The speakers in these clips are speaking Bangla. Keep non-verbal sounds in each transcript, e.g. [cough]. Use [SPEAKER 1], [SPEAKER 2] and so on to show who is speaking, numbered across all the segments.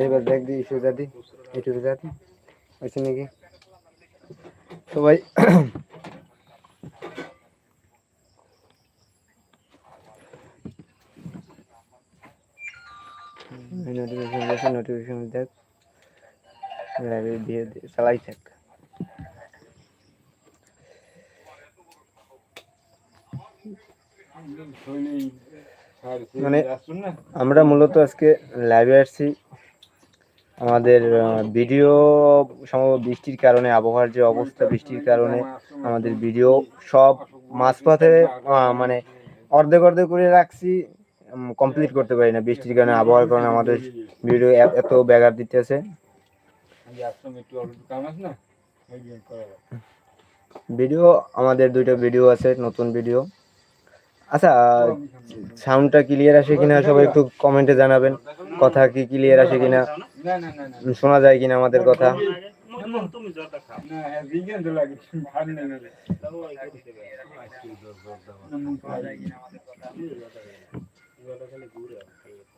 [SPEAKER 1] এবার দেখ দি ইস্যু দাদি একটু দাদি হয়েছে নাকি সবাই নোটিফিকেশন দেখে নোটিফিকেশন দেখ। লাইভে দিয়ে চালাই থাক। মানে আমরা মূলত আজকে লাইভে আসছি। আমাদের ভিডিও সম্ভব বৃষ্টির কারণে, আবহাওয়ার যে অবস্থা বৃষ্টির কারণে, আমাদের ভিডিও সব মাঝপথে মানে অর্ধেক অর্ধেক করে রাখছি কমপ্লিট করতে পারি না বৃষ্টির কারণে, আবহাওয়ার কারণে আমাদের ভিডিও এত ব্যাঘাত দিতেছে। ভিডিও, আমাদের দুইটা ভিডিও আছে, নতুন ভিডিও। আচ্ছা সাউন্ডটা ক্লিয়ার আসে কিনা সবাই একটু কমেন্টে জানাবেন। কথা কি ক্লিয়ার আসে কিনা? শোনা যায় কিনা আমাদের কথা?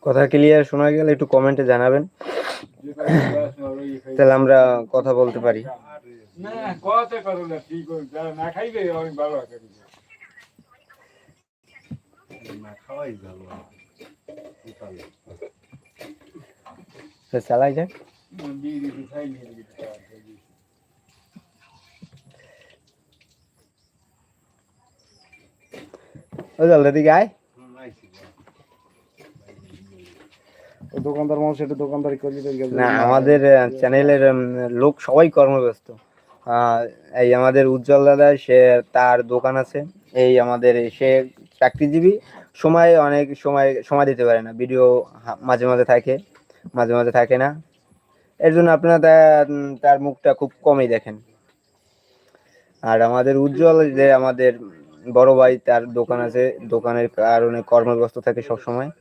[SPEAKER 1] কথা ক্লিয়ার শোনা গেলে একটু কমেন্টে জানাবেন। তাহলে আমরা কথা বলতে পারি।
[SPEAKER 2] না আমি ভালো
[SPEAKER 1] তো চালাই
[SPEAKER 3] দোকানদার মানুষ দোকানদারি
[SPEAKER 1] না আমাদের চ্যানেলের লোক সবাই কর্মব্যস্ত। আহ, এই আমাদের উজ্জ্বল দাদা সে তার দোকান আছে। এই আমাদের সে চাকরিজীবী। সময় অনেক সময় সময় দিতে পারে না। ভিডিও মাঝে মাঝে থাকে। মাঝে মাঝে থাকে না। এর জন্য আপনারা তার মুখটা খুব কমই দেখেন। আর আমাদের উজ্জ্বল যে আমাদের বড় ভাই তার দোকান আছে দোকানের কারণে কর্মব্যস্ত থাকে সব সময় [coughs]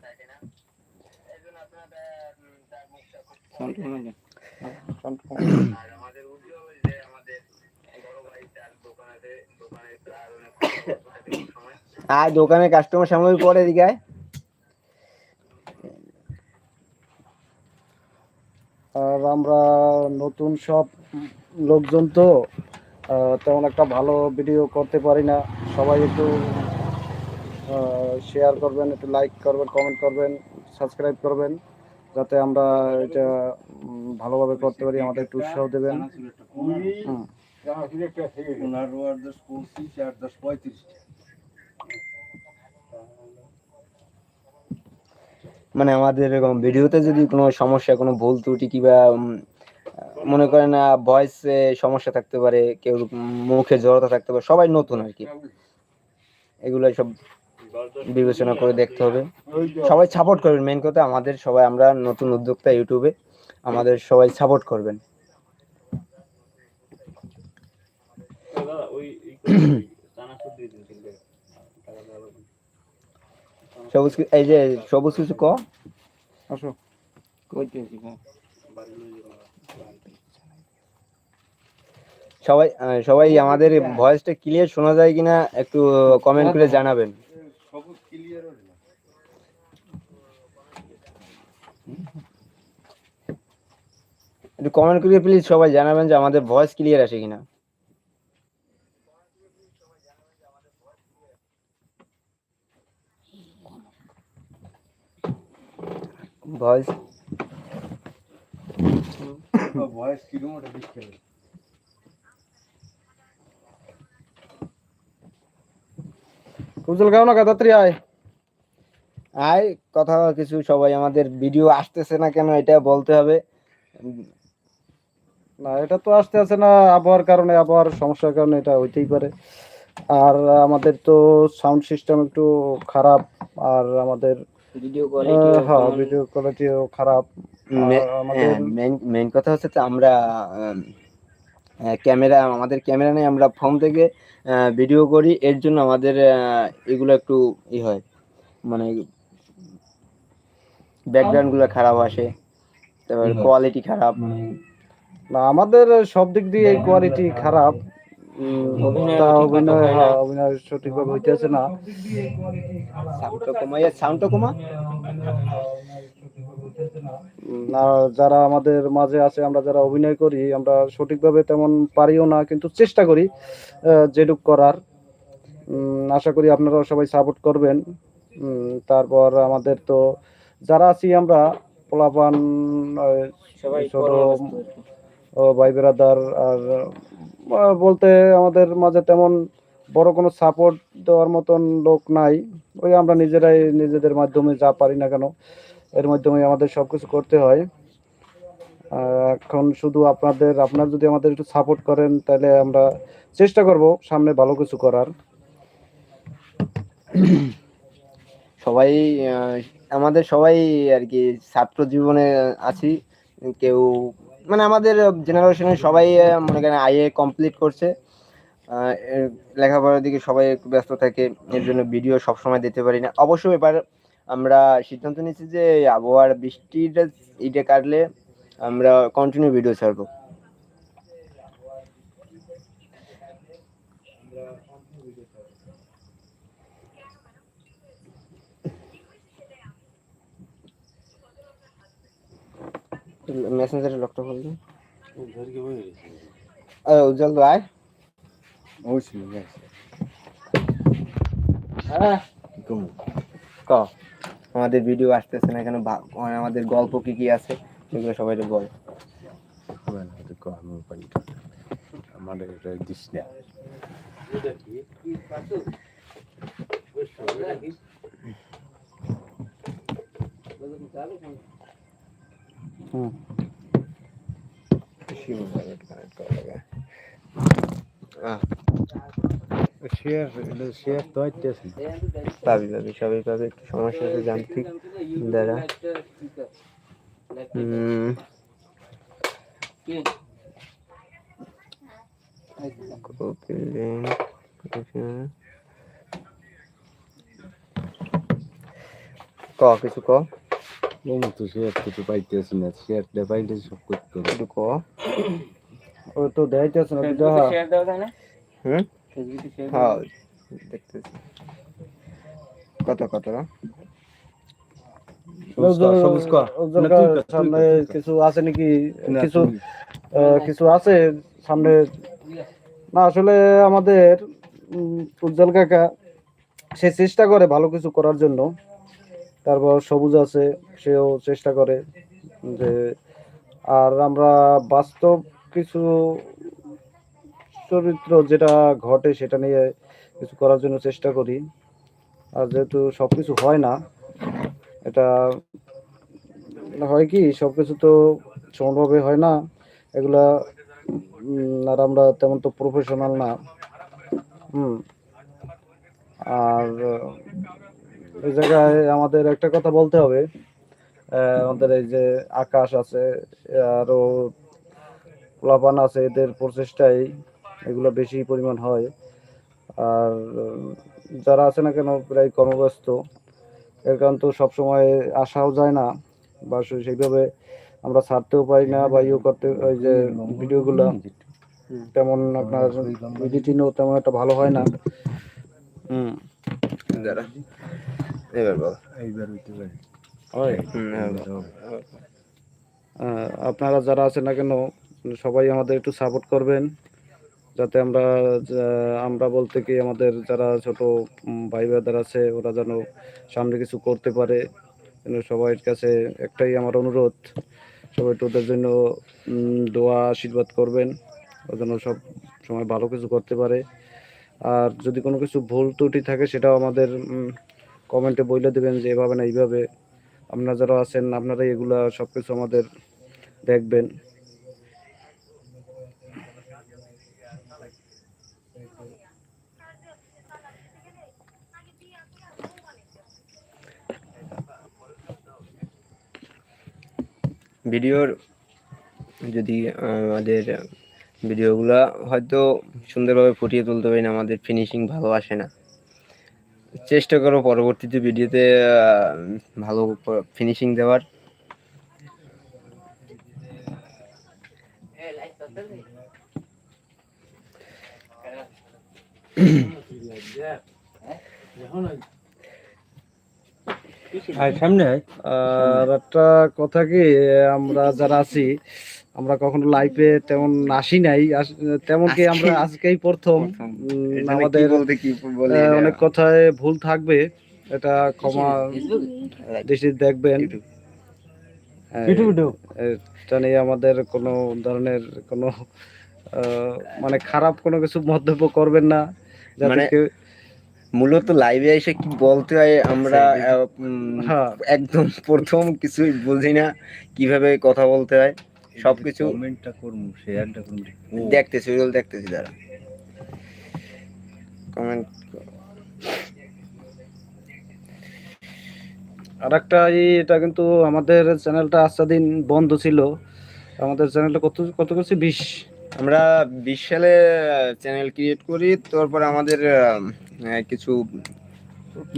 [SPEAKER 1] আর দোকানে কাস্টমার সামনে পরে এদিকে আয়।
[SPEAKER 3] আর আমরা নতুন সব লোকজন তো তেমন একটা ভালো ভিডিও করতে পারি না। সবাই একটু শেয়ার করবেন একটু লাইক করবেন কমেন্ট করবেন সাবস্ক্রাইব করবেন যাতে আমরা এটা ভালোভাবে করতে পারি আমাদের একটু উৎসাহ দেবেন।
[SPEAKER 1] মানে আমাদের এরকম ভিডিওতে যদি কোনো সমস্যা কোনো ভুল ত্রুটি কিংবা মনে করেন ভয়েস সমস্যা থাকতে পারে, কেউ মুখে জড়তা থাকতে পারে, সবাই নতুন আর কি। এগুলো সব বিবেচনা করে দেখতে হবে। সবাই সাপোর্ট করবেন মেন কথা আমাদের সবাই, আমরা নতুন উদ্যোক্তা ইউটিউবে, আমাদের সবাই সাপোর্ট করবেন। সবুজ এই যে, সবুজ কিছু ক?
[SPEAKER 3] আসো।
[SPEAKER 1] সবাই সবাই আমাদের ভয়েসটা ক্লিয়ার শোনা যায় কিনা একটু কমেন্ট করে জানাবেন। একটু কমেন্ট করে প্লিজ সবাই জানাবেন যে আমাদের ভয়েস ক্লিয়ার আসে কিনা। ভয়েস
[SPEAKER 2] বয়স কিলোমিটার দিচ্ছে
[SPEAKER 3] উজ্জ্বল গাও না গাদাত্রী আয়।
[SPEAKER 1] আয় কথা কিছু সবাই আমাদের ভিডিও আসতেছে না কেন এটা বলতে হবে।
[SPEAKER 3] না এটা তো আসতে আসে না আবহাওয়ার কারণে আবহাওয়ার সমস্যার কারণে এটা হইতেই পারে। আর আমাদের তো সাউন্ড সিস্টেম একটু খারাপ আর আমাদের
[SPEAKER 1] ভিডিও
[SPEAKER 3] আহ, হ্যাঁ ভিডিও কোয়ালিটিও খারাপ।
[SPEAKER 1] মেইন মেইন কথা হচ্ছে আমরা ক্যামেরা আমাদের ক্যামেরা নেই আমরা ফোন থেকে ভিডিও করি এর জন্য আমাদের আহ, এগুলো একটু ই হয়। মানে ব্যাকগ্রাউন্ডগুলো খারাপ আসে তারপর কোয়ালিটি খারাপ।
[SPEAKER 3] না আমাদের সব দিক দিয়ে কোয়ালিটি খারাপ। তা অভিনয় হ্যাঁ, অভিনয় সঠিকভাবে হইতেছে না।
[SPEAKER 1] সাউন্ডটা কমা।
[SPEAKER 3] যারা আমাদের মাঝে আছে আমরা যারা অভিনয় করি আমরা সঠিকভাবে তেমন পারিও না কিন্তু চেষ্টা করি যেটুক করার। আশা করি আপনারাও সবাই সাপোর্ট করবেন। তারপর আমাদের তো যারা আছি আমরা পোলাপান ছোট ভাই বেরাদার আর বলতে আমাদের মাঝে তেমন বড় কোনো সাপোর্ট দেওয়ার মতন লোক নাই। ওই আমরা নিজেরাই নিজেদের মাধ্যমে যা পারি না কেন। এর মাধ্যমে আমাদের সব কিছু করতে হয়। এখন শুধু আপনাদের, আপনার যদি আমাদের একটু সাপোর্ট করেন, তাহলে আমরা চেষ্টা করব সামনে ভালো কিছু করার।
[SPEAKER 1] সবাই আমাদের সবাই আর কি ছাত্র জীবনে আছি। কেউ মানে আমাদের জেনারেশনের সবাই মনে করেন আইএ কমপ্লিট করছে। লেখাপড়ার দিকে সবাই একটু ব্যস্ত থাকে, এর জন্য ভিডিও সবসময় দিতে পারি না। অবশ্য এবার আমরা সিদ্ধান্ত নিয়েছি যে আবহাওয়ার বৃষ্টির ইটে কাটলে আমরা কন্টিনিউ ভিডিও ছাড়বো। মেসেঞ্জারে লকটা খুলবে উজ্জ্বল তো আয়। হ্যাঁ ক আমাদের ভিডিও আসতেছে না এখানে মানে আমাদের গল্প কি কি আছে? সেগুলো সবাই বল।
[SPEAKER 2] আমাদের এটা দিস না।
[SPEAKER 3] হুম।
[SPEAKER 2] শেয়ার শেয়ার তো আইতেছে।
[SPEAKER 1] পাবি পাবি সবাই পাবে। একটু সমস্যা আছে যান্ত্রিক দ্বারা কপি ক কিছু ক?
[SPEAKER 2] তো শেয়ার কিছু পাইতেছি না শেয়ার দে পাইলে সব করতে
[SPEAKER 1] ক।
[SPEAKER 3] ও তো দেখাইতেছে না
[SPEAKER 1] হুম? হ্যাঁ দেখতেছি। কত কত
[SPEAKER 3] সামনে আছে নাকি? কিছু আছে? সামনে না আসলে আমাদের উজ্জ্বল কাকা সে চেষ্টা করে ভালো কিছু করার জন্য। তারপর সবুজ আছে সেও চেষ্টা করে যে আর আমরা বাস্তব কিছু চরিত্র যেটা ঘটে সেটা নিয়ে কিছু করার জন্য চেষ্টা করি। আর যেহেতু সব কিছু হয় না, এটা হয় কি সব কিছু তো সমানভাবে হয় না। এগুলা আর আমরা তেমন তো প্রফেশনাল না। হুম। আর এই জায়গায় আমাদের একটা কথা বলতে হবে। আমাদের এই যে আকাশ আছে, আরও প্লাবান আছে, এদের প্রচেষ্টায় এগুলো বেশি পরিমাণ হয়। আর যারা আছে না কেন প্রায় কর্মব্যস্ত। এর কারণ তো সবসময় আসাও যায় না বা সেইভাবে আমরা ছাড়তেও পারি না বা ইয়ে করতে ওই যে ভিডিওগুলো তেমন আপনার এডিটিংও তেমন একটা ভালো হয় না। হুম।
[SPEAKER 1] এবার বল।
[SPEAKER 2] এইবার হইতে পারে।
[SPEAKER 3] হয়। আপনারা যারা আছেন না কেন সবাই আমাদের একটু সাপোর্ট করবেন। যাতে আমরা আমরা বলতে কি আমাদের যারা ছোট ভাই ব্রাদার আছে, ওরা যেন সামনে কিছু করতে পারে। যেন সবার কাছে একটাই আমার অনুরোধ, সবাই একটু ওদের জন্য দোয়া, আশীর্বাদ করবেন, ও যেন সব সময় ভালো কিছু করতে পারে। আর যদি কোনো কিছু ভুল ত্রুটি থাকে, সেটাও আমাদের কমেন্টে বলে দেবেন যে এভাবে না এইভাবে। আপনারা যারা আছেন আপনারা এগুলা সব কিছু আমাদের দেখবেন।
[SPEAKER 1] ভিডিওর যদি আমাদের ভিডিওগুলো হয়তো সুন্দরভাবে ফুটিয়ে তুলতে পারি না আমাদের ফিনিশিং ভালো আসে না। চেষ্টা করো পরবর্তীতে ভিডিওতে ভালো ফিনিশিং দেওয়ার। [coughs]
[SPEAKER 2] আর সামনে আয়।
[SPEAKER 3] আর একটা কথা কি আমরা যারা আছি আমরা কখনো লাইফে তেমন আসি নাই। তেমন কি আমরা আজকেই প্রথম। আমাদের অনেক কথায় ভুল থাকবে এটা ক্ষমা দৃষ্টি দেখবেন। হ্যাঁ। এটা নিয়ে আমাদের কোনো ধরনের কোনো আহ, মানে খারাপ কোনো কিছু মন্তব্য করবেন না। যাতে
[SPEAKER 1] মানে- মূলত লাইভে এসে কি বলতে হয় আমরা
[SPEAKER 3] হ্যাঁ।
[SPEAKER 1] একদম প্রথম কিছুই বুঝি না কীভাবে কথা বলতে হয় সবকিছু
[SPEAKER 2] কমেন্টটা করব শেয়ারটা করব
[SPEAKER 1] দেখতেছি ওগুলো দেখতেছি দাঁড়া। কমেন্ট
[SPEAKER 3] আর একটা এই এটা কিন্তু আমাদের চ্যানেলটা দিন বন্ধ ছিল। আমাদের চ্যানেলটা কত কত করছে? বিশ।
[SPEAKER 1] আমরা বিশ সালে চ্যানেল ক্রিয়েট করি তারপর আমাদের কিছু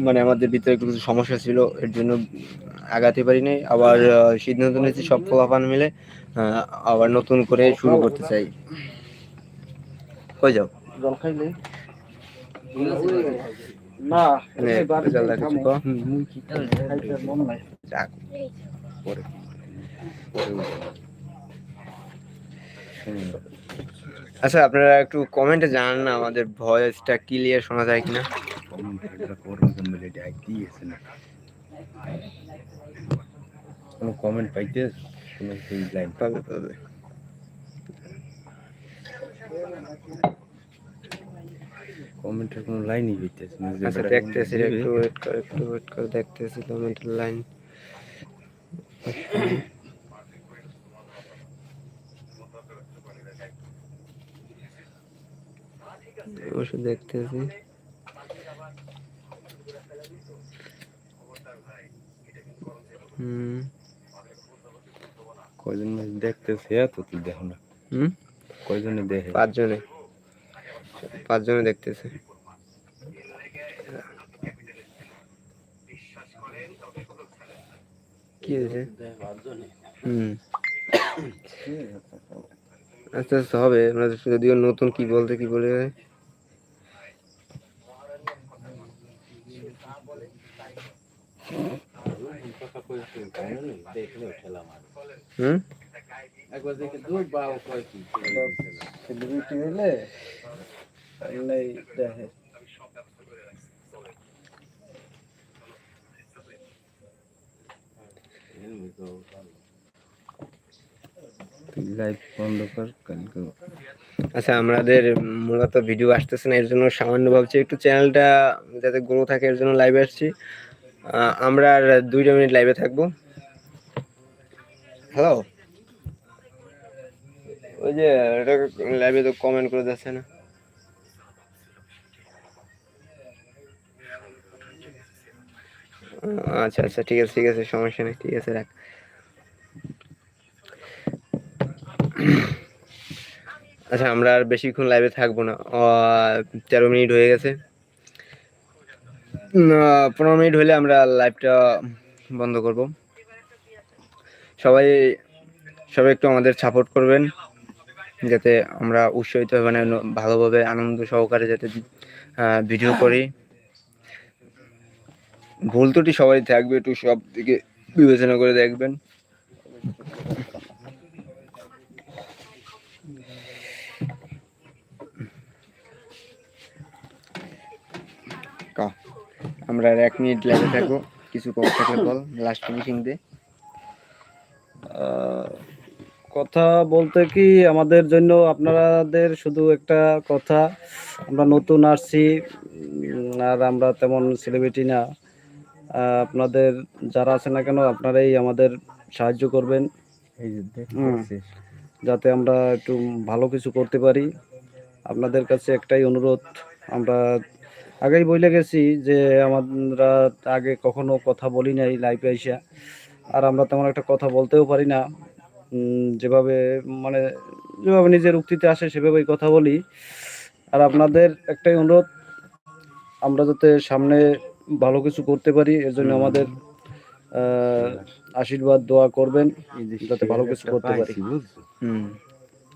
[SPEAKER 1] মানে আমাদের ভিতরে কিছু সমস্যা ছিল এর জন্য আগাতে পারিনি আবার সিদ্ধান্ত নিয়েছি সব ফলাফান মিলে আবার নতুন করে শুরু করতে চাই। হয়ে যাও।
[SPEAKER 3] জল খাইলে না মন
[SPEAKER 1] পরে। আচ্ছা আপনারা একটু কমেন্টে জানান না আমাদের ভয়েসটা ক্লিয়ার শোনা যায় কিনা।
[SPEAKER 2] কোনো কমেন্ট পাইতে লাইন
[SPEAKER 1] পাবে পাবে
[SPEAKER 2] কমেন্টের কোনো লাইনই না
[SPEAKER 1] আচ্ছা দেখতেছি একটু ওয়েট করে একটু ওয়েট করে দেখতেছি কমেন্টের লাইন অবশ্য দেখতেছি। হুম।
[SPEAKER 2] কয়জন দেখতেছে? এত তুই দেখো না।
[SPEAKER 1] হুম?
[SPEAKER 2] কয়জনে দেখে?
[SPEAKER 1] পাঁচজনে। পাঁচজনে দেখতেছে। কি হয়েছে? হুম। আচ্ছা আচ্ছা হবে। আমরা যদিও নতুন কি বলতে কি বলে? হুম? আচ্ছা আমাদের মূলত ভিডিও আসতেছে না এর জন্য সামান্য ভাবছি একটু চ্যানেলটা যাতে গ্রো থাকে এর জন্য লাইভে আসছি। আমরা আর দুইটা মিনিট লাইভে থাকব। হ্যালো ওই যে লাইভে তো কমেন্ট করে যাচ্ছে না। আচ্ছা আচ্ছা ঠিক আছে ঠিক আছে সমস্যা নেই ঠিক আছে রাখ। আচ্ছা আমরা আর বেশিক্ষণ লাইভে থাকব না। তেরো মিনিট হয়ে গেছে। পনেরো মিনিট হলে আমরা লাইভটা বন্ধ করব। সবাই সবাই একটু আমাদের সাপোর্ট করবেন, যাতে আমরা উৎসাহিত মানে ভালোভাবে আনন্দ সহকারে যাতে ভিডিও করি। ভুল ত্রুটি সবাই থাকবে, একটু সব দিকে বিবেচনা করে দেখবেন ক আমরা আর এক মিনিট লেগে থাকব। কিছু কম থাকলে বল লাস্ট ফিনিশিং দে।
[SPEAKER 3] কথা বলতে কি আমাদের জন্য আপনাদের শুধু একটা কথা। আমরা নতুন আসছি আর আমরা তেমন সেলিব্রিটি না। আপনাদের যারা আছে না কেন আপনারাই আমাদের সাহায্য করবেন। যাতে আমরা একটু ভালো কিছু করতে পারি। আপনাদের কাছে একটাই অনুরোধ আমরা আগেই বলে গেছি যে আমরা আগে কখনো কথা বলি নাই লাইফে আইসা। আর আমরা তেমন একটা কথা বলতেও পারি না। যেভাবে মানে যেভাবে নিজের উক্তিতে আসে সেভাবেই কথা বলি। আর আপনাদের একটাই অনুরোধ আমরা যাতে সামনে ভালো কিছু করতে পারি এর জন্য আমাদের আশীর্বাদ দোয়া করবেন যাতে ভালো কিছু করতে পারি।
[SPEAKER 1] হুম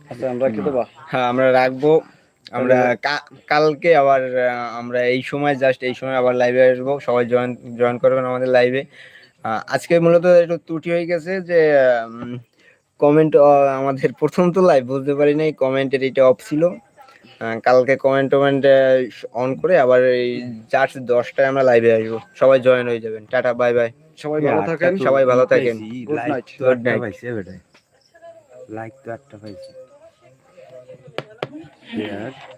[SPEAKER 3] আচ্ছা আমরা কি দেবা?
[SPEAKER 1] হ্যাঁ আমরা রাখব। আমরা কালকে আবার আমরা এই সময় জাস্ট এই সময় আবার লাইভে আসব। সবাই জয়েন জয়েন করবেন আমাদের লাইভে আজকে মূলত একটু ত্রুটি হয়ে গেছে যে কমেন্ট আমাদের প্রথম তো লাইভ বুঝতে পারি নাই কমেন্টের এটা অফ ছিল। আহ, কালকে কমেন্ট টমেন্ট অন করে আবার এই জাস্ট দশটায় আমরা লাইভে আসব। সবাই জয়েন হয়ে যাবেন। টাটা বাই বাই
[SPEAKER 3] সবাই ভালো থাকেন
[SPEAKER 1] সবাই ভালো থাকেন।
[SPEAKER 2] পাইছে বেটায় লাইক তো একটা পাইছে। শেয়ার